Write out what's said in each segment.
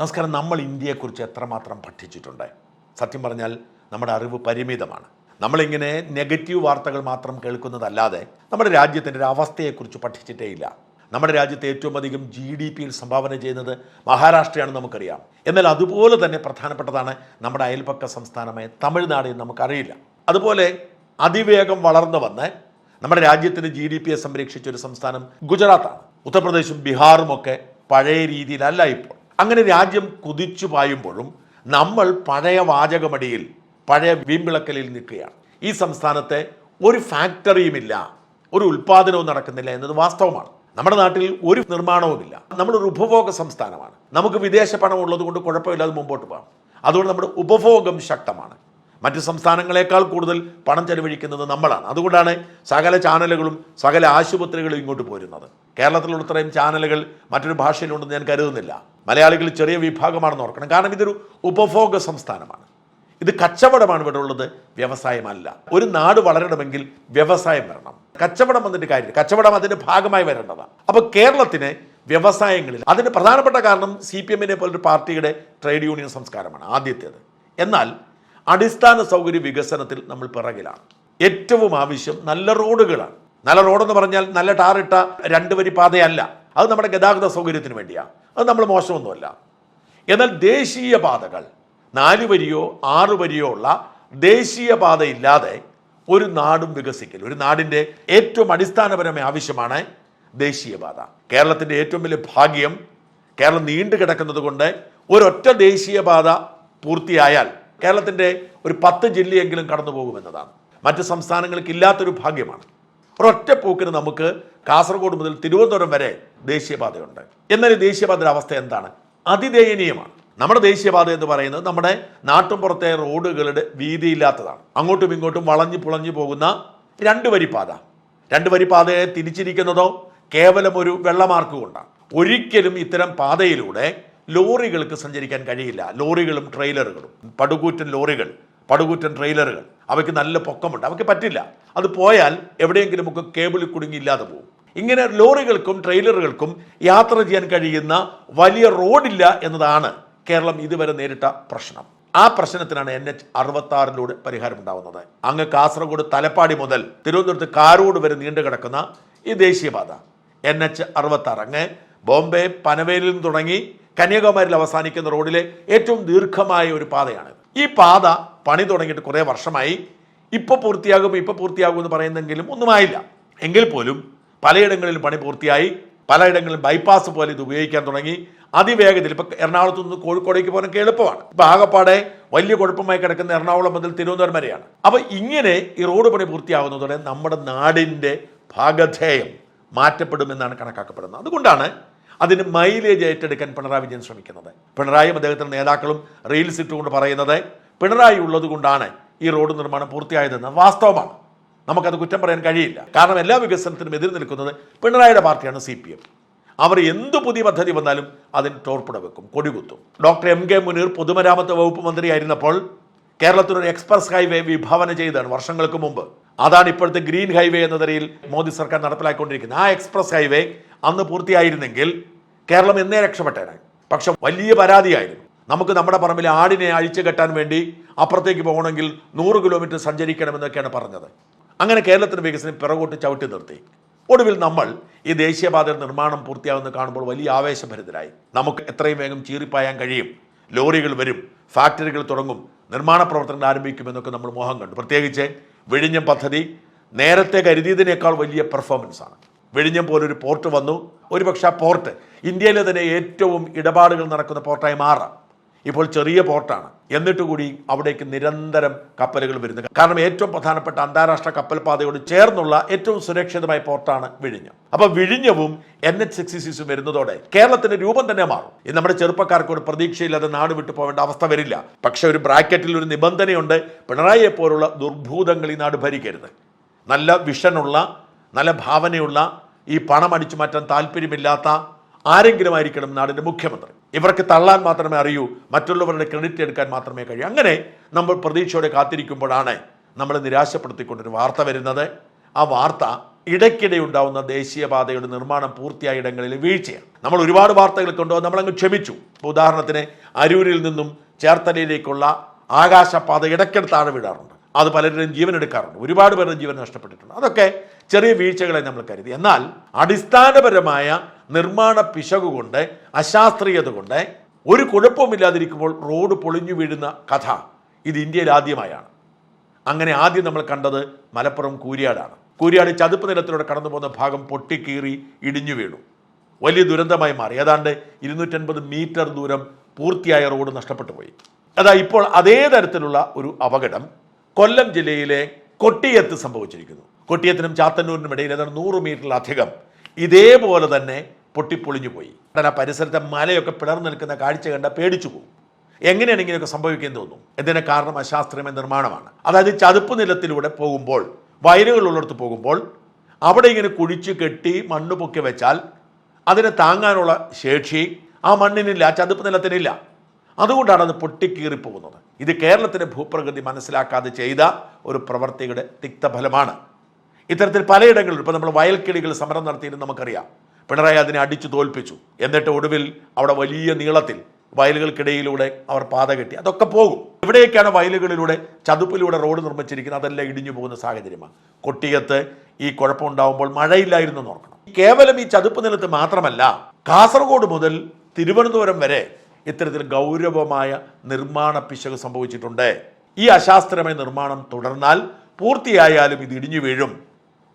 നമസ്കാരം. നമ്മൾ ഇന്ത്യയെക്കുറിച്ച് എത്രമാത്രം പഠിച്ചിട്ടുണ്ട്? സത്യം പറഞ്ഞാൽ നമ്മുടെ അറിവ് പരിമിതമാണ്. നമ്മളിങ്ങനെ നെഗറ്റീവ് വാർത്തകൾ മാത്രം കേൾക്കുന്നതല്ലാതെ നമ്മുടെ രാജ്യത്തിന്റെ ഒരു അവസ്ഥയെക്കുറിച്ച് പഠിച്ചിട്ടേ ഇല്ല. നമ്മുടെ രാജ്യത്തെ ഏറ്റവും അധികം ജി ഡി പിയിൽ സംഭാവന ചെയ്യുന്നത് മഹാരാഷ്ട്രയാണ് നമുക്കറിയാം. എന്നാൽ അതുപോലെ തന്നെ പ്രധാനപ്പെട്ടതാണ് നമ്മുടെ അയൽപക്ക സംസ്ഥാനമായ തമിഴ്നാട് എന്ന് നമുക്കറിയില്ല. അതുപോലെ അതിവേഗം വളർന്നു വന്ന് നമ്മുടെ രാജ്യത്തിന് ജി ഡി പിയെ സംരക്ഷിച്ച ഒരു സംസ്ഥാനം ഗുജറാത്താണ്. ഉത്തർപ്രദേശും ബീഹാറും ഒക്കെ പഴയ രീതിയിലല്ല ഇപ്പോൾ. അങ്ങനെ രാജ്യം കുതിച്ചു പായുമ്പോഴും നമ്മൾ പഴയ വാചകമടിയിൽ പഴയ വീമ്പിളക്കലിൽ നിൽക്കുകയാണ്. ഈ സംസ്ഥാനത്തെ ഒരു ഫാക്ടറിയുമില്ല ഒരു ഉൽപ്പാദനവും നടക്കുന്നില്ല എന്നത് വാസ്തവമാണ്. നമ്മുടെ നാട്ടിൽ ഒരു നിർമ്മാണവുമില്ല. നമ്മളൊരു ഉപഭോഗ സംസ്ഥാനമാണ്. നമുക്ക് വിദേശ പണം ഉള്ളത് കൊണ്ട് കുഴപ്പമില്ലാതെ മുമ്പോട്ട് പോകാം. അതുകൊണ്ട് നമ്മുടെ ഉപഭോഗം ശക്തമാണ്. മറ്റ് സംസ്ഥാനങ്ങളെക്കാൾ കൂടുതൽ പണം ചെലവഴിക്കുന്നത് നമ്മളാണ്. അതുകൊണ്ടാണ് സകല ചാനലുകളും സകല ആശുപത്രികളും ഇങ്ങോട്ട് പോരുന്നത്. കേരളത്തിലുള്ളത്രയും ചാനലുകൾ മറ്റൊരു ഭാഷയിലുണ്ടെന്ന് ഞാൻ കരുതുന്നില്ല. മലയാളികൾ ചെറിയ വിഭാഗമാണെന്ന് ഓർക്കണം. കാരണം ഇതൊരു ഉപഭോഗ സംസ്ഥാനമാണ്. ഇത് കച്ചവടമാണ് ഇവിടെ ഉള്ളത്. വ്യവസായമല്ല ഒരു നാട് വളരണമെങ്കിൽ വ്യവസായം വരണം. കച്ചവടം വന്നിട്ട് കാര്യമില്ല. കച്ചവടം അതിന്റെ ഭാഗമായി വരേണ്ടതാണ്. അപ്പോൾ കേരളത്തിന് വ്യവസായങ്ങളിൽ അതിന് പ്രധാനപ്പെട്ട കാരണം സി പി എമ്മിനെ പോലൊരു പാർട്ടിയുടെ ട്രേഡ് യൂണിയൻ സംസ്കാരമാണ് ആദ്യത്തേത്. എന്നാൽ അടിസ്ഥാന സൗകര്യ വികസനത്തിൽ നമ്മൾ പിറകിലാണ്. ഏറ്റവും ആവശ്യം നല്ല റോഡുകളാണ്. നല്ല റോഡെന്ന് പറഞ്ഞാൽ നല്ല ടാറിട്ട രണ്ട് വരി പാതയല്ല. അത് നമ്മുടെ ഗതാഗത സൗകര്യത്തിന് വേണ്ടിയാണ് അത് നമ്മൾ മോശമൊന്നുമല്ല. എന്നാൽ ദേശീയ പാതകൾ നാല് വരിയോ ആറ് വരിയോ ഉള്ള ദേശീയ പാതയില്ലാതെ ഒരു നാടും വികസിക്കില്ല. ഒരു നാടിന്റെ ഏറ്റവും അടിസ്ഥാനപരമായ ആവശ്യമാണ് ദേശീയപാത കേരളത്തിന്റെ ഏറ്റവും വലിയ ഭാഗ്യം കേരളം നീണ്ടു കിടക്കുന്നത് കൊണ്ട് ഒരൊറ്റ ദേശീയപാത പൂർത്തിയായാൽ കേരളത്തിന്റെ ഒരു പത്ത് ജില്ലയെങ്കിലും കടന്നു പോകുമെന്നതാണ് മറ്റ് സംസ്ഥാനങ്ങൾക്ക് ഇല്ലാത്തൊരു ഭാഗ്യമാണ്. ഒരൊറ്റ പോക്കിന് നമുക്ക് കാസർഗോഡ് മുതൽ തിരുവനന്തപുരം വരെ ദേശീയപാതയുണ്ട്. എന്നാൽ ഈ ദേശീയപാതയുടെ അവസ്ഥ എന്താണ്? അതിദയനീയമാണ്. നമ്മുടെ ദേശീയപാത എന്ന് പറയുന്നത് നമ്മുടെ നാട്ടുംപുറത്തെ റോഡുകളുടെ വീതിയില്ലാത്തതാണ്. അങ്ങോട്ടും ഇങ്ങോട്ടും വളഞ്ഞു പുളഞ്ഞു പോകുന്ന രണ്ട് വരിപ്പാത. രണ്ട് വരിപ്പാതയെ തിരിച്ചിരിക്കുന്നതോ കേവലം ഒരു വെള്ളമാർക്ക് കൊണ്ടാണ് ഒരിക്കലും ഇത്തരം പാതയിലൂടെ ലോറികൾക്ക് സഞ്ചരിക്കാൻ കഴിയില്ല. ലോറികളും ട്രെയിലറുകളും. പടുകൂറ്റൻ ലോറികൾ പടുകൂറ്റൻ ട്രെയിലറുകൾ. അവയ്ക്ക് നല്ല പൊക്കമുണ്ട്. അവയ്ക്ക് പറ്റില്ല. അത് പോയാൽ എവിടെയെങ്കിലും ഒക്കെ കേബിളിൽ കുടുങ്ങി ഇല്ലാതെ പോകും ഇങ്ങനെ ലോറികൾക്കും ട്രെയിലറുകൾക്കും യാത്ര ചെയ്യാൻ കഴിയുന്ന വലിയ റോഡില്ല എന്നതാണ് കേരളം ഇതുവരെ നേരിട്ട പ്രശ്നം. ആ പ്രശ്നത്തിനാണ് എൻ എച്ച് അറുപത്തി ആറിലൂടെ പരിഹാരം ഉണ്ടാവുന്നത്. അങ്ങ് കാസർഗോഡ് തലപ്പാടി മുതൽ തിരുവനന്തപുരത്ത് കാരോട് വരെ നീണ്ടു കിടക്കുന്ന ഈ ദേശീയപാത. എൻ എച്ച് അറുപത്തി ആറ് അങ്ങ് ബോംബെ പനവേലിൽ നിന്ന് തുടങ്ങി കന്യാകുമാരിയിൽ അവസാനിക്കുന്ന റോഡിലെ ഏറ്റവും ദീർഘമായ ഒരു പാതയാണ്. ഈ പാത പണി തുടങ്ങിയിട്ട് കുറേ വർഷമായി. ഇപ്പോൾ പൂർത്തിയാകും ഇപ്പോൾ പൂർത്തിയാകും എന്ന് പറയുന്നെങ്കിലും ഒന്നുമായില്ല എങ്കിൽ പോലും പലയിടങ്ങളിലും പണി പൂർത്തിയായി. പലയിടങ്ങളിലും ബൈപ്പാസ് പോലെ ഇത് ഉപയോഗിക്കാൻ തുടങ്ങി. അതിവേഗത്തിൽ ഇപ്പൊ എറണാകുളത്ത് നിന്ന് കോഴിക്കോടേക്ക് പോകാനൊക്കെ എളുപ്പമാണ്. ഇപ്പൊ ആകപ്പാടെ വലിയ കുഴപ്പമായി കിടക്കുന്ന എറണാകുളം മുതൽ തിരുവനന്തപുരം വരെയാണ്. അപ്പൊ ഇങ്ങനെ ഈ റോഡ് പണി പൂർത്തിയാകുന്നതോടെ നമ്മുടെ നാടിന്റെ ഭാഗധേയം മാറ്റപ്പെടുമെന്നാണ് കണക്കാക്കപ്പെടുന്നത്. അതുകൊണ്ടാണ് അതിന് മൈലേജ് ഏറ്റെടുക്കാൻ പിണറായി വിജയൻ ശ്രമിക്കുന്നത്. പിണറായിയും അദ്ദേഹത്തിന്റെ നേതാക്കളും റീൽസ് ഇട്ടുകൊണ്ട് പറയുന്നത് പിണറായി ഉള്ളതുകൊണ്ടാണ് ഈ റോഡ് നിർമ്മാണം പൂർത്തിയായതെന്ന്. വാസ്തവമാണ്. നമുക്കത് കുറ്റം പറയാൻ കഴിയില്ല. കാരണം എല്ലാ വികസനത്തിനും എതിർ നിൽക്കുന്നത് പിണറായിയുടെ പാർട്ടിയാണ് സി പി എം. അവർ എന്ത് പുതിയ പദ്ധതി വന്നാലും അതിന് തോർപ്പിട വെക്കും കൊടികുത്തും. ഡോക്ടർ എം കെ മുനീർ പൊതുമരാമത്ത് വകുപ്പ് മന്ത്രിയായിരുന്നപ്പോൾ കേരളത്തിലൊരു എക്സ്പ്രസ് ഹൈവേ വിഭാവന ചെയ്താണ് വർഷങ്ങൾക്ക് മുമ്പ്. അതാണ് ഇപ്പോഴത്തെ ഗ്രീൻ ഹൈവേ എന്ന നിലയിൽ മോദി സർക്കാർ നടപ്പിലാക്കിക്കൊണ്ടിരിക്കുന്നത്. ആ എക്സ്പ്രസ് ഹൈവേ അന്ന് പൂർത്തിയായിരുന്നെങ്കിൽ കേരളം എന്നേ രക്ഷപ്പെട്ടേനെ. പക്ഷെ വലിയ പരാതിയായിരുന്നു. നമുക്ക് നമ്മുടെ പറമ്പിൽ ആടിനെ അഴിച്ചു കെട്ടാൻ വേണ്ടി അപ്പുറത്തേക്ക് പോകണമെങ്കിൽ നൂറ് കിലോമീറ്റർ സഞ്ചരിക്കണമെന്നൊക്കെയാണ് പറഞ്ഞത്. അങ്ങനെ കേരളത്തിന്റെ വികസനം പിറകോട്ട് ചവിട്ടി നിർത്തി. ഒടുവിൽ നമ്മൾ ഈ ദേശീയപാത നിർമ്മാണം പൂർത്തിയാകുന്ന കാണുമ്പോൾ വലിയ ആവേശഭരിതരായി. നമുക്ക് എത്രയും വേഗം ചീറിപ്പായാൻ കഴിയും. ലോറികൾ വരും ഫാക്ടറികൾ തുടങ്ങും നിർമ്മാണ പ്രവർത്തനങ്ങൾ ആരംഭിക്കുമെന്നൊക്കെ നമ്മൾ മോഹം കണ്ടു. പ്രത്യേകിച്ച് വിഴിഞ്ഞം പദ്ധതി നേരത്തെ കരുതിയതിനേക്കാൾ വലിയ പെർഫോമൻസാണ് വിഴിഞ്ഞം പോലൊരു പോർട്ട് വന്നു. ഒരുപക്ഷെ ആ പോർട്ട് ഇന്ത്യയിലെ തന്നെ ഏറ്റവും ഇടപാടുകൾ നടക്കുന്ന പോർട്ടായി മാറാം. ഇപ്പോൾ ചെറിയ പോർട്ടാണ്. എന്നിട്ട് കൂടി അവിടേക്ക് നിരന്തരം കപ്പലുകൾ വരുന്നത്. കാരണം ഏറ്റവും പ്രധാനപ്പെട്ട അന്താരാഷ്ട്ര കപ്പൽ പാതയോട് ചേർന്നുള്ള ഏറ്റവും സുരക്ഷിതമായ പോർട്ടാണ് വിഴിഞ്ഞം. അപ്പൊ വിഴിഞ്ഞവും എൻ എച്ച് സിക്സ് സിക്സും വരുന്നതോടെ കേരളത്തിന്റെ രൂപം തന്നെ മാറും. ഇത് നമ്മുടെ ചെറുപ്പക്കാർക്ക് ഒരു പ്രതീക്ഷയില്ലാതെ നാട് വിട്ടു പോകേണ്ട അവസ്ഥ വരില്ല. പക്ഷെ ഒരു ബ്രാക്കറ്റിൽ ഒരു നിബന്ധനയുണ്ട് പിണറായിയെ പോലുള്ള ദുർഭൂതങ്ങൾ ഈ നാട് ഭരിക്കരുത്. നല്ല വിഷനുള്ള നല്ല ഭാവനയുള്ള ഈ പണം അടിച്ചു മാറ്റാൻ താല്പര്യമില്ലാത്ത ആരെങ്കിലും ആയിരിക്കണം നാടിന്റെ മുഖ്യമന്ത്രി. ഇവർക്ക് തള്ളാൻ മാത്രമേ അറിയൂ മറ്റുള്ളവരുടെ ക്രെഡിറ്റ് എടുക്കാൻ മാത്രമേ കഴിയൂ. അങ്ങനെ നമ്മൾ പ്രതീക്ഷയോടെ കാത്തിരിക്കുമ്പോഴാണ് നമ്മളെ നിരാശപ്പെടുത്തിക്കൊണ്ടൊരു വാർത്ത വരുന്നത്. ആ വാർത്ത ഇടയ്ക്കിടെ ഉണ്ടാവുന്ന ദേശീയപാതയുടെ നിർമ്മാണം പൂർത്തിയായ ഇടങ്ങളിൽ വീഴ്ചയാണ്. നമ്മൾ ഒരുപാട് വാർത്തകൾ കൊണ്ടുപോകാൻ നമ്മളങ്ങ് ക്ഷമിച്ചു. ഉദാഹരണത്തിന് അരൂരിൽ നിന്നും ചേർത്തലയിലേക്കുള്ള ആകാശപാത ഇടയ്ക്കിടെ താഴെ അത് പലരുടെയും ജീവൻ എടുക്കാറുണ്ട്. ഒരുപാട് പേരുടെ ജീവൻ നഷ്ടപ്പെട്ടിട്ടുണ്ട്. അതൊക്കെ ചെറിയ വീഴ്ചകളെ നമ്മൾ കരുതി. എന്നാൽ അടിസ്ഥാനപരമായ നിർമ്മാണ പിശകുകൊണ്ട് അശാസ്ത്രീയത കൊണ്ട് ഒരു കുഴപ്പമില്ലാതിരിക്കുമ്പോൾ റോഡ് പൊളിഞ്ഞു വീഴുന്ന കഥ ഇത് ഇന്ത്യയിൽ ആദ്യമായാണ്. അങ്ങനെ ആദ്യം നമ്മൾ കണ്ടത് മലപ്പുറം കൂരിയാടാണ്. കൂരിയാട് ചതുപ്പ് നിലത്തിലൂടെ കടന്നു പോകുന്ന ഭാഗം പൊട്ടിക്കീറി ഇടിഞ്ഞു വീണു. വലിയ ദുരന്തമായി മാറി. ഏതാണ്ട് ഇരുന്നൂറ്റൻപത് മീറ്റർ ദൂരം പൂർത്തിയായ റോഡ് നഷ്ടപ്പെട്ടു പോയി. അതാ ഇപ്പോൾ അതേ തരത്തിലുള്ള ഒരു അപകടം കൊല്ലം ജില്ലയിലെ കൊട്ടിയത്ത് സംഭവിച്ചിരിക്കുന്നു. കൊട്ടിയത്തിനും ചാത്തന്നൂരിനും ഇടയിൽ ഏതാണ്ട് നൂറ് മീറ്ററിലധികം ഇതേപോലെ തന്നെ പൊട്ടിപ്പൊളിഞ്ഞു പോയി ആ പരിസരത്തെ മലയൊക്കെ പിളർന്നു നിൽക്കുന്ന കാഴ്ച കണ്ട പേടിച്ചു പോകും എങ്ങനെയാണ് ഇങ്ങനെയൊക്കെ സംഭവിക്കാൻ തോന്നും? ഇതിന് കാരണം? അശാസ്ത്രീയമായ നിർമ്മാണമാണ്. അതായത് ചതുപ്പ് നിലത്തിലൂടെ പോകുമ്പോൾ വയലുകളുള്ളിടത്ത് പോകുമ്പോൾ അവിടെ ഇങ്ങനെ കുഴിച്ച് കെട്ടി മണ്ണ് പൊക്കി വെച്ചാൽ അതിനെ താങ്ങാനുള്ള ശേഷി ആ മണ്ണിനില്ല ആ ചതുപ്പ് നിലത്തിനില്ല. അതുകൊണ്ടാണ് അത് പൊട്ടിക്കീറിപ്പോകുന്നത്. ഇത് കേരളത്തിന്റെ ഭൂപ്രകൃതി മനസ്സിലാക്കാതെ ചെയ്ത ഒരു പ്രവർത്തിയുടെ തിക്തഫലമാണ്. ഇത്തരത്തിൽ പലയിടങ്ങളിലും ഇപ്പോൾ നമ്മൾ വയൽക്കിളികൾ സമരം നടത്തിയിരുന്നു നമുക്കറിയാം. പിണറായി അതിനെ അടിച്ചു തോൽപ്പിച്ചു. എന്നിട്ട് ഒടുവിൽ അവിടെ വലിയ നീളത്തിൽ വയലുകൾക്കിടയിലൂടെ അവർ പാത കെട്ടി. അതൊക്കെ പോകും. ഇവിടെയൊക്കെയാണ് വയലുകളിലൂടെ ചതുപ്പിലൂടെ റോഡ് നിർമ്മിച്ചിരിക്കുന്നത്. അതെല്ലാം ഇടിഞ്ഞു പോകുന്ന സാഹചര്യമാണ്. കൊട്ടിയത്ത് ഈ കുഴപ്പമുണ്ടാകുമ്പോൾ മഴയില്ലായിരുന്നു എന്ന് ഓർക്കണം. കേവലം ഈ ചതുപ്പ് നിലത്ത് മാത്രമല്ല കാസർഗോഡ് മുതൽ തിരുവനന്തപുരം വരെ ഇത്തരത്തിൽ ഗൗരവമായ നിർമ്മാണ പിശക് സംഭവിച്ചിട്ടുണ്ട്. ഈ അശാസ്ത്രമായ നിർമ്മാണം തുടർന്നാൽ പൂർത്തിയായാലും ഇത് ഇടിഞ്ഞു വീഴും.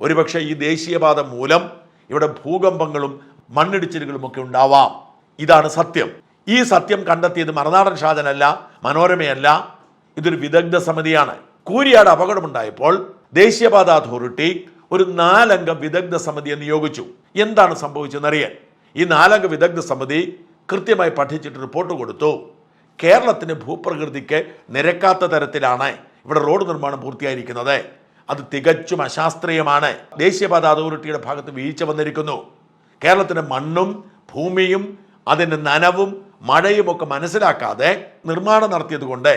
ഒരുപക്ഷെ ഈ ദേശീയപാത മൂലം ഇവിടെ ഭൂകമ്പങ്ങളും മണ്ണിടിച്ചിലുകളും ഒക്കെ ഉണ്ടാവാം. ഇതാണ് സത്യം. ഈ സത്യം കണ്ടെത്തിയത് മറുനാടൻ ഷാജനല്ല മനോരമയല്ല. ഇതൊരു വിദഗ്ധ സമിതിയാണ്. കൂരിയാട് അപകടമുണ്ടായപ്പോൾ ദേശീയപാത അതോറിറ്റി ഒരു നാലംഗ വിദഗ്ധ സമിതിയെ നിയോഗിച്ചു. എന്താണ് സംഭവിച്ചതെന്നറിയാൻ ഈ നാലംഗ വിദഗ്ധ സമിതി കൃത്യമായി പഠിച്ചിട്ട് റിപ്പോർട്ട് കൊടുത്തു. കേരളത്തിന് ഭൂപ്രകൃതിക്ക് നിരക്കാത്ത തരത്തിലാണ് ഇവിടെ റോഡ് നിർമ്മാണം പൂർത്തിയായിരിക്കുന്നത്. അത് തികച്ചും അശാസ്ത്രീയമാണ്. ദേശീയപാത അതോറിറ്റിയുടെ ഭാഗത്ത് വീഴ്ച വന്നിരിക്കുന്നു. കേരളത്തിന് മണ്ണും ഭൂമിയും അതിന്റെ നനവും മഴയും ഒക്കെ മനസ്സിലാക്കാതെ നിർമ്മാണം നടത്തിയത് കൊണ്ട്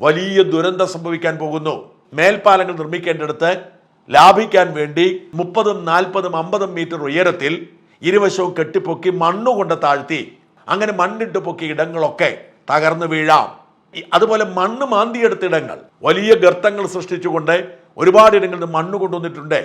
വലിയ ദുരന്തം സംഭവിക്കാൻ പോകുന്നു. മേൽപ്പാലങ്ങൾ നിർമ്മിക്കേണ്ടടുത്ത് ലാഭിക്കാൻ വേണ്ടി മുപ്പതും നാൽപ്പതും അമ്പതും മീറ്റർ ഉയരത്തിൽ ഇരുവശവും കെട്ടിപ്പൊക്കി മണ്ണുകൊണ്ട് താഴ്ത്തി. അങ്ങനെ മണ്ണിട്ട് പൊക്കിയ ഇടങ്ങളൊക്കെ തകർന്നു വീഴാം. അതുപോലെ മണ്ണ് മാന്തിയെടുത്ത ഇടങ്ങൾ വലിയ ഗർത്തങ്ങൾ സൃഷ്ടിച്ചുകൊണ്ട് ഒരുപാട് ഇടങ്ങളിൽ നിന്ന് മണ്ണ് കൊണ്ടുവന്നിട്ടുണ്ട്.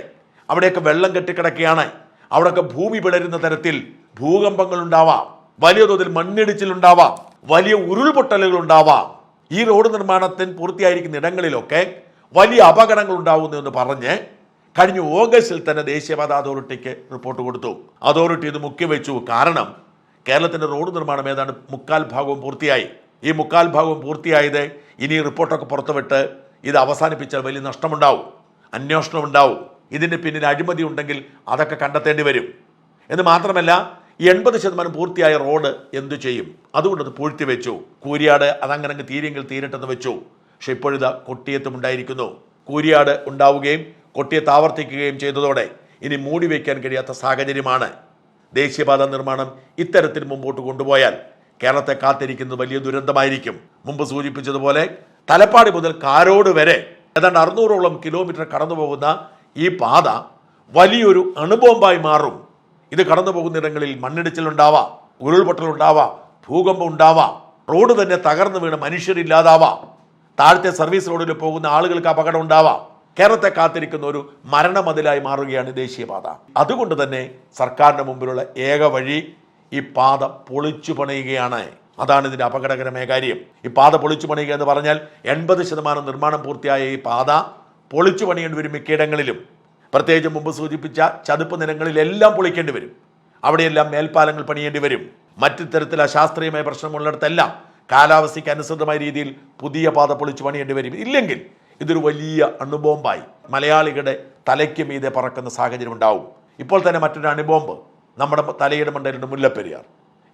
അവിടെയൊക്കെ വെള്ളം കെട്ടിക്കിടക്കുകയാണ്. അവിടെയൊക്കെ ഭൂമി പിളരുന്ന തരത്തിൽ ഭൂകമ്പങ്ങൾ ഉണ്ടാവാം. വലിയ തോതിൽ മണ്ണിടിച്ചിലുണ്ടാവാം വലിയ ഉരുൾപൊട്ടലുകൾ ഉണ്ടാവാം. ഈ റോഡ് നിർമ്മാണത്തിന് പൂർത്തിയായിരിക്കുന്ന ഇടങ്ങളിലൊക്കെ വലിയ അപകടങ്ങൾ ഉണ്ടാവുന്നു എന്ന് പറഞ്ഞ് കഴിഞ്ഞ ഓഗസ്റ്റിൽ തന്നെ ദേശീയപാത അതോറിറ്റിക്ക് റിപ്പോർട്ട് കൊടുത്തു. അതോറിറ്റി ഇത് മുക്കി വെച്ചു കാരണം കേരളത്തിന്റെ റോഡ് നിർമ്മാണം ഏതാണ്ട് മുക്കാൽ ഭാഗവും പൂർത്തിയായി. ഈ മുക്കാൽ ഭാഗവും പൂർത്തിയായത് ഇനി റിപ്പോർട്ടൊക്കെ പുറത്തുവിട്ട് ഇത് അവസാനിപ്പിച്ചാൽ വലിയ നഷ്ടമുണ്ടാവും അന്വേഷണം ഉണ്ടാവും ഇതിന് പിന്നിൽ അഴിമതി ഉണ്ടെങ്കിൽ അതൊക്കെ കണ്ടെത്തേണ്ടി വരും. എന്ന് മാത്രമല്ല എൺപത് ശതമാനം പൂർത്തിയായ റോഡ് എന്തു ചെയ്യും? അതുകൊണ്ട് അത് പൂഴ്ത്തി വെച്ചു. കൂരിയാട് അതങ്ങനെ തീരെങ്കിൽ തീരട്ടെന്ന് വെച്ചു. പക്ഷെ ഇപ്പോഴിതാ കൊട്ടിയത്തും ഉണ്ടായിരിക്കുന്നു. കൂരിയാട് ഉണ്ടാവുകയും കൊട്ടിയത്ത് ആവർത്തിക്കുകയും ചെയ്തതോടെ ഇനി മൂടി വയ്ക്കാൻ കഴിയാത്ത സാഹചര്യമാണ്. ദേശീയപാത നിർമ്മാണം ഇത്തരത്തിൽ മുമ്പോട്ട് കൊണ്ടുപോയാൽ കേരളത്തെ കാത്തിരിക്കുന്നത് വലിയ ദുരന്തമായിരിക്കും. മുമ്പ് സൂചിപ്പിച്ചതുപോലെ തലപ്പാടി മുതൽ കാരോട് വരെ ഏതാണ്ട് അറുന്നൂറോളം കിലോമീറ്റർ കടന്നു പോകുന്ന ഈ പാത വലിയൊരു അണുബോംബായി മാറും. ഇത് കടന്നു പോകുന്നിടങ്ങളിൽ മണ്ണിടിച്ചിലുണ്ടാവാം ഉരുൾപൊട്ടലുണ്ടാവാം ഭൂകമ്പം ഉണ്ടാവാം റോഡ് തന്നെ തകർന്നു വീണ് മനുഷ്യരില്ലാതാവാം. താഴത്തെ സർവീസ് റോഡിൽ പോകുന്ന ആളുകൾക്ക് അപകടം ഉണ്ടാവാം. കേരളത്തെ കാത്തിരിക്കുന്ന ഒരു മരണമതിലായി മാറുകയാണ് ദേശീയപാത അതുകൊണ്ട് തന്നെ സർക്കാരിന്റെ മുമ്പിലുള്ള ഏക വഴി ഈ പാത പൊളിച്ചു പണിയുകയാണ്. അതാണ് ഇതിന്റെ അപകടകരമായ കാര്യം. ഈ പാത പൊളിച്ചു പണിയുക എന്ന് പറഞ്ഞാൽ എൺപത് ശതമാനം നിർമ്മാണം പൂർത്തിയായ ഈ പാത പൊളിച്ചു പണിയേണ്ടി വരും മിക്കയിടങ്ങളിലും. പ്രത്യേകിച്ച് മുമ്പ് സൂചിപ്പിച്ച ചതുപ്പ് നിലങ്ങളിലെല്ലാം പൊളിക്കേണ്ടി വരും. അവിടെയെല്ലാം മേൽപ്പാലങ്ങൾ പണിയേണ്ടി വരും. മറ്റു തരത്തിൽ അശാസ്ത്രീയമായ പ്രശ്നമുള്ളിടത്തെല്ലാം കാലാവസ്ഥയ്ക്ക് അനുസൃതമായ രീതിയിൽ പുതിയ പാത പൊളിച്ചു പണിയേണ്ടി വരും. ഇല്ലെങ്കിൽ ഇതൊരു വലിയ അണുബോംബായി മലയാളികളുടെ തലയ്ക്ക് മീതെ പറക്കുന്ന സാഹചര്യം ഉണ്ടാവും. ഇപ്പോൾ തന്നെ മറ്റൊരു അണുബോംബ് നമ്മുടെ തലയുടെ മുല്ലപ്പെരിയാർ.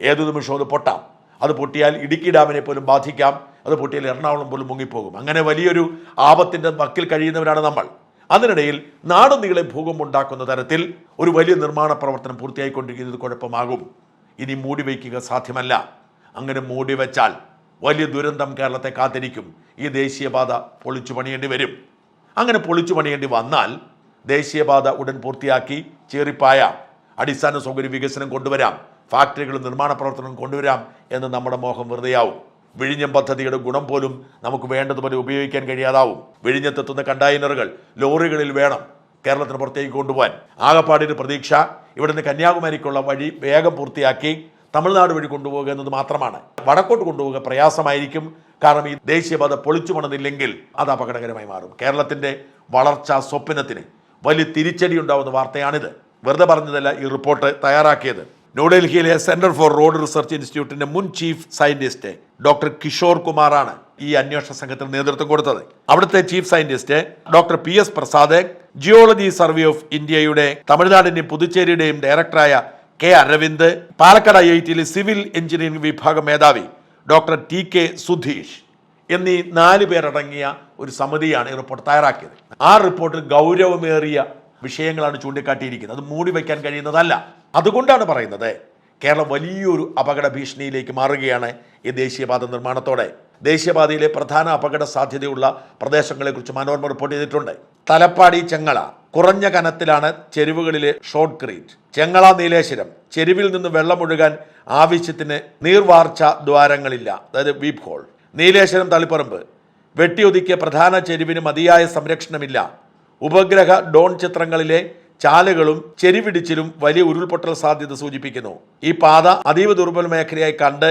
ഏതു നിമിഷവും അത് പൊട്ടാം. അത് പൊട്ടിയാൽ ഇടുക്കി ഡാമിനെ പോലും ബാധിക്കാം. അത് പൊട്ടിയാൽ എറണാകുളം പോലും മുങ്ങിപ്പോകും. അങ്ങനെ വലിയൊരു ആപത്തിന്റെ വക്കിൽ കഴിയുന്നവരാണ് നമ്മൾ. അതിനിടയിൽ നാട് നീളെ ഭൂകമ്പം ഉണ്ടാക്കുന്ന തരത്തിൽ ഒരു വലിയ നിർമ്മാണ പ്രവർത്തനം പൂർത്തിയായിക്കൊണ്ടിരിക്കുന്നത് കുഴപ്പമാകും. ഇനി മൂടി വയ്ക്കുക സാധ്യമല്ല. അങ്ങനെ മൂടി വെച്ചാൽ വലിയ ദുരന്തം കേരളത്തെ കാത്തിരിക്കും. ഈ ദേശീയപാത പൊളിച്ചു പണിയേണ്ടി വരും. അങ്ങനെ പൊളിച്ചു പണിയേണ്ടി വന്നാൽ ദേശീയപാത ഉടൻ പൂർത്തിയാക്കി ചേറിപ്പായ. അടിസ്ഥാന സൗകര്യ വികസനം കൊണ്ടുവരാം. ഫാക്ടറികളും നിർമ്മാണ പ്രവർത്തനവും കൊണ്ടുവരാം എന്ന് നമ്മുടെ മോഹം വെറുതെയാവും. വിഴിഞ്ഞം പദ്ധതിയുടെ ഗുണം പോലും നമുക്ക് വേണ്ടതുപോലെ ഉപയോഗിക്കാൻ കഴിയാതാവും. വിഴിഞ്ഞത്തെത്തുന്ന കണ്ടെയ്നറുകൾ ലോറികളിൽ വേണം കേരളത്തിന് പുറത്തേക്ക് കൊണ്ടുപോകാൻ. ആകപ്പാടിന് പ്രതീക്ഷ ഇവിടുന്ന് കന്യാകുമാരിക്കുള്ള വഴി വേഗം പൂർത്തിയാക്കി തമിഴ്നാട് വഴി കൊണ്ടുപോകുക എന്നത് മാത്രമാണ്. വടക്കോട്ട് കൊണ്ടുപോകുക പ്രയാസമായിരിക്കും. കാരണം ഈ ദേശീയപാത പൊളിച്ചു പണിതില്ലെങ്കിൽ അത് അപകടകരമായി മാറും. കേരളത്തിന്റെ വളർച്ചാ സ്വപ്നത്തിന് വലിയ തിരിച്ചടി ഉണ്ടാവുന്ന വാർത്തയാണിത്. വെറുതെ പറഞ്ഞതല്ല ഈ റിപ്പോർട്ട് തയ്യാറാക്കിയത്. ന്യൂഡൽഹിയിലെ സെന്റർ ഫോർ റോഡ് റിസർച്ച് ഇൻസ്റ്റിറ്റ്യൂട്ടിന്റെ മുൻ ചീഫ് സയന്റിസ്റ്റ് ഡോക്ടർ കിഷോർ കുമാറാണ് ഈ അന്വേഷണ സംഘത്തിന് നേതൃത്വം കൊടുത്തത്. അവിടുത്തെ chief scientist doctor P S Prasad geology survey of ഇന്ത്യയുടെ തമിഴ്നാടിന്റെയും പുതുച്ചേരിയുടെയും ഡയറക്ടറായ K Aravind Palakkad I I ടിയിലെ സിവിൽ എഞ്ചിനീയറിംഗ് വിഭാഗം മേധാവി ഡോക്ടർ ടി കെ സുധീഷ് എന്നീ നാല് പേരടങ്ങിയ ഒരു സമിതിയാണ് ഈ റിപ്പോർട്ട് തയ്യാറാക്കിയത്. ആ റിപ്പോർട്ടിൽ ഗൗരവമേറിയ വിഷയങ്ങളാണ് ചൂണ്ടിക്കാട്ടിയിരിക്കുന്നത്. അത് മൂടി വയ്ക്കാൻ കഴിയുന്നതല്ല. അതുകൊണ്ടാണ് പറയുന്നത് കേരളം വലിയൊരു അപകട ഭീഷണിയിലേക്ക് മാറുകയാണ് ഈ ദേശീയപാത നിർമ്മാണത്തോടെ. ദേശീയപാതയിലെ പ്രധാന അപകട സാധ്യതയുള്ള പ്രദേശങ്ങളെക്കുറിച്ച് മനോരമ റിപ്പോർട്ട് ചെയ്തിട്ടുണ്ട്. തലപ്പാടി ചെങ്ങള കുറഞ്ഞ കനത്തിലാണ് ചെരുവുകളിലെ ഷോർട്ട് ക്രീറ്റ് ചെങ്ങള നീലേശ്വരം ചെരുവിൽ നിന്ന് വെള്ളമൊഴുകാൻ ആവശ്യത്തിന് നീർവാർച്ച ദ്വാരങ്ങളില്ല അതായത് വീപ് ഹോൾ. നീലേശ്വരം തളിപ്പറമ്പ് വെട്ടിയൊതുക്കിയ പ്രധാന ചെരുവിന് മതിയായ സംരക്ഷണമില്ല. ഉപഗ്രഹ ഡോൺ ചിത്രങ്ങളിലെ ചാലുകളും ചെരിവിടിച്ചിലും വലിയ ഉരുൾപൊട്ടൽ സാധ്യത സൂചിപ്പിക്കുന്നു. ഈ പാത അതീവ ദുർബല മേഖലയായി കണ്ട്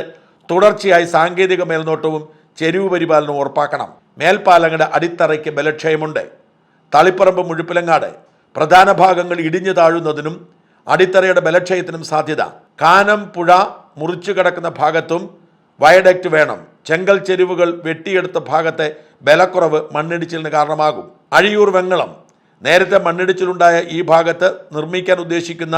തുടർച്ചയായി സാങ്കേതിക മേൽനോട്ടവും ചെരിവ് പരിപാലനവും ഉറപ്പാക്കണം. മേൽപ്പാലങ്ങളുടെ അടിത്തറയ്ക്ക് ബലക്ഷയമുണ്ട്. തളിപ്പറമ്പ് മുഴുപ്പിലങ്ങാട് പ്രധാന ഭാഗങ്ങൾ ഇടിഞ്ഞു താഴുന്നതിനും അടിത്തറയുടെ ബലക്ഷയത്തിനും സാധ്യത. കാനം പുഴ മുറിച്ചു കിടക്കുന്ന ഭാഗത്തും വയഡക്റ്റ് വേണം. ചെങ്കൽ ചെരുവുകൾ വെട്ടിയെടുത്ത ഭാഗത്തെ ബലക്കുറവ് മണ്ണിടിച്ചിലിന് കാരണമാകും. അഴിയൂർ വെങ്ങളം. നേരത്തെ മണ്ണിടിച്ചിലുണ്ടായ ഈ ഭാഗത്ത് നിർമ്മിക്കാൻ ഉദ്ദേശിക്കുന്ന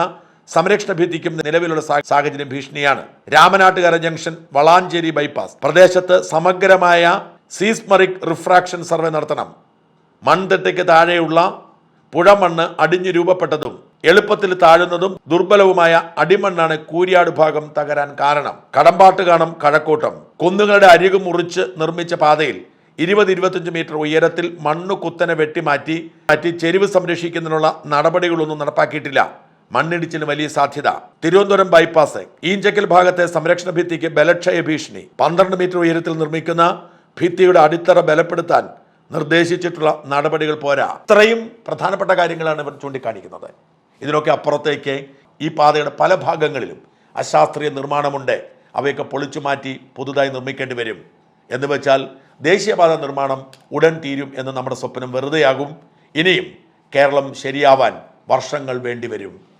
സംരക്ഷണ ഭിത്തിക്കും നിലവിലുള്ള സാഹചര്യം ഭീഷണിയാണ്. Ramanattukara junction Valanchery bypass. പ്രദേശത്ത് സമഗ്രമായ സീസ്മറിക് റിഫ്രാക്ഷൻ സർവേ നടത്തണം. മൺതിട്ടയ്ക്ക് താഴെയുള്ള പുഴമണ്ണ് അടിഞ്ഞു രൂപപ്പെട്ടതും എളുപ്പത്തിൽ താഴുന്നതും ദുർബലവുമായ അടിമണ്ണാണ് കൂരിയാട് ഭാഗം തകരാൻ കാരണം. കടമ്പാട്ടുകാണം കഴക്കൂട്ടം. കുന്നുകളുടെ അരികു മുറിച്ച് നിർമ്മിച്ച പാതയിൽ ഇരുപത് ഇരുപത്തഞ്ച് മീറ്റർ ഉയരത്തിൽ മണ്ണ് കുത്തനെ വെട്ടിമാറ്റി മാറ്റി ചെരിവ് സംരക്ഷിക്കുന്നതിനുള്ള നടപടികളൊന്നും നടപ്പാക്കിയിട്ടില്ല. മണ്ണിടിച്ചിന് വലിയ സാധ്യത. തിരുവനന്തപുരം ബൈപ്പാസ് ഈഞ്ചക്കൽ ഭാഗത്തെ സംരക്ഷണ ഭിത്തിക്ക് ബലക്ഷയ ഭീഷണി. പന്ത്രണ്ട് മീറ്റർ ഉയരത്തിൽ നിർമ്മിക്കുന്ന ഭിത്തിയുടെ അടിത്തറ ബലപ്പെടുത്താൻ നിർദ്ദേശിച്ചിട്ടുള്ള നടപടികൾ പോരാ. ഇത്രയും പ്രധാനപ്പെട്ട കാര്യങ്ങളാണ് ഇവർ ചൂണ്ടിക്കാണിക്കുന്നത്. ഇതിനൊക്കെ അപ്പുറത്തേക്ക് ഈ പാതയുടെ പല ഭാഗങ്ങളിലും അശാസ്ത്രീയ നിർമ്മാണമുണ്ട്. അവയൊക്കെ പൊളിച്ചു മാറ്റി പുതുതായി നിർമ്മിക്കേണ്ടി വരും. എന്ന് വെച്ചാൽ ദേശീയപാത നിർമ്മാണം ഉടൻ തീരും എന്ന് നമ്മുടെ സ്വപ്നം വെറുതെയാകും. ഇനിയും കേരളം ശരിയാവാൻ വർഷങ്ങൾ വേണ്ടിവരും.